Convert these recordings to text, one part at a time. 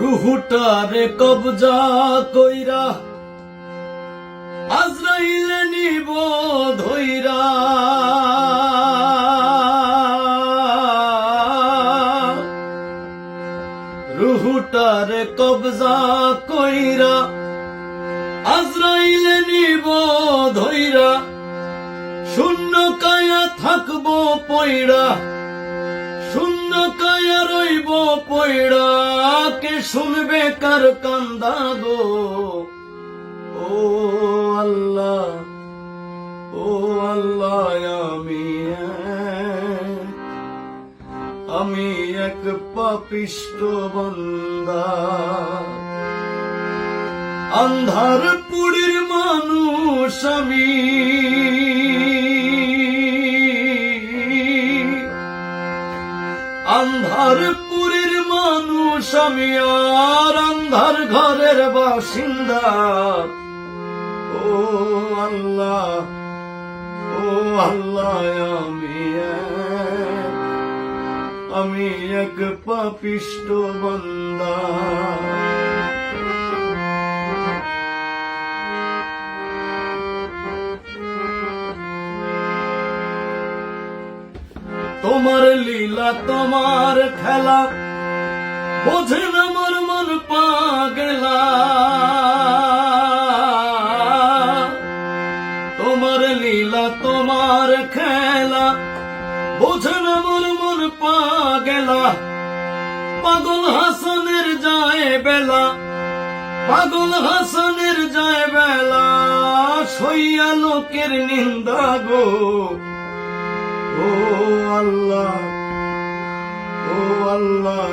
রুহুটারে কবজা কইরা আজরাইলে নিব ধইরা। রুহুটারে কবজা কইরা আজরাইলে নিব ধইরা। শূন্য কায়া থাকব পয়ড়া শূন্য কায়া রইব পয়ড়া কে শুনবে কার কান্দা গো? ও আল্লাহ ও আল্লাহ, আমি আমি এক পাপিষ্ট বন্দা। আন্ধার পুরীর মানুষ আমি। আন্ধার পুরীর আমি আর আন্ধার ঘরের বাসিন্দা। ও আল্লাহ ও আল্লাহ, আমি আমি এক পাপিষ্ট বন্দা। তোমার লীলা, তোমার খেলা বোঝে না মোর মন তোমার লীলা, তোমার খেলা বোঝে না মোর মন পাগলা। পাগল হাসানের যায় বেলা, পাগল হাসানের যায় বেলা, সইয়া লোকের নিন্দা গো।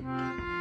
嗯